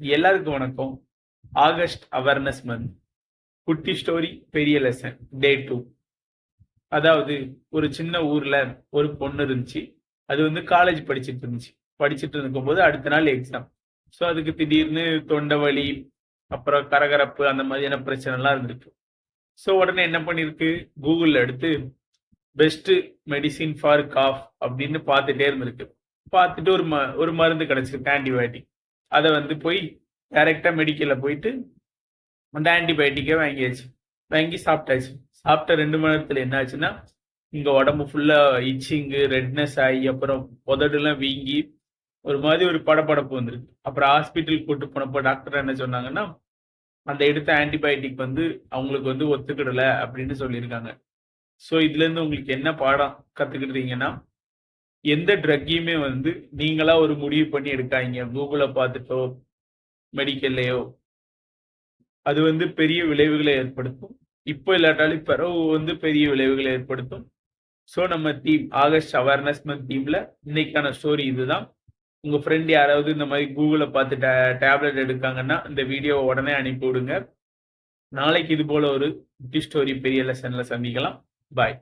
எல்லாருக்கும் வணக்கம். August awareness month குட்டி ஸ்டோரி பெரிய லெசன் டே டூ அதாவது ஒரு சின்ன ஊர்ல ஒரு பொண்ணு இருந்துச்சு. அது வந்து காலேஜ் படிச்சுட்டு இருந்துச்சு. படிச்சுட்டு இருக்கும்போது அடுத்த நாள் எக்ஸாம் ஸோ அதுக்கு திடீர்னு தொண்டை வலி அப்புறம் கரகரப்பு அந்த மாதிரியான பிரச்சனைலாம் இருந்திருக்கு. ஸோ உடனே என்ன பண்ணியிருக்கு? கூகுளில் எடுத்து பெஸ்ட்டு மெடிசின் ஃபார் காஃப் அப்படின்னு பார்த்துட்டே இருந்திருக்கு. பார்த்துட்டு ஒரு ம ஒரு மருந்து கிடச்சிருக்கு ஆன்டிபயோட்டிக் அதை வந்து போய் டைரெக்டாக மெடிக்கலில் போயிட்டு அந்த ஆன்டிபயோட்டிக்கே வாங்கியாச்சு. வாங்கி சாப்பிட்டாச்சு. சாப்பிட்ட ரெண்டு மணி நேரத்தில் என்னாச்சுன்னா இங்கே உடம்பு ஃபுல்லாக இச்சிங்கு ரெட்னஸ் ஆகி அப்புறம் உதடுலாம் வீங்கி ஒரு மாதிரி ஒரு படபடப்பு வந்துருக்கு. அப்புறம் ஹாஸ்பிட்டல் கூட்டு போனப்போ டாக்டர் என்ன சொன்னாங்கன்னா அந்த எடுத்த ஆன்டிபயோட்டிக் வந்து அவங்களுக்கு வந்து ஒத்துக்கிடலை அப்படின்னு சொல்லியிருக்காங்க. ஸோ இதுலேருந்து உங்களுக்கு என்ன பாடம் கற்றுக்கிட்டீங்கன்னா எந்த ட்ரக்கையுமே வந்து நீங்களா ஒரு முடிவு பண்ணி எடுக்காதீங்க. கூகுளை பார்த்துட்டோ மெடிக்கல்லையோ அது வந்து பெரிய விளைவுகளை ஏற்படுத்தும். இப்போ இல்லாட்டாலும் பிறகு வந்து பெரிய விளைவுகளை ஏற்படுத்தும். ஸோ நம்ம தீம் ஆகஸ்ட் அவேர்னஸ் மந்த் தீம்ல இன்னைக்கான ஸ்டோரி இதுதான். உங்க ஃப்ரெண்ட் யாராவது இந்த மாதிரி கூகுளை பார்த்து டே டேப்லெட் எடுக்காங்கன்னா இந்த வீடியோவை உடனே அனுப்பி விடுங்க நாளைக்கு இது போல ஒரு குட்டி ஸ்டோரி பெரிய லெசன்ல சந்திக்கலாம். பாய்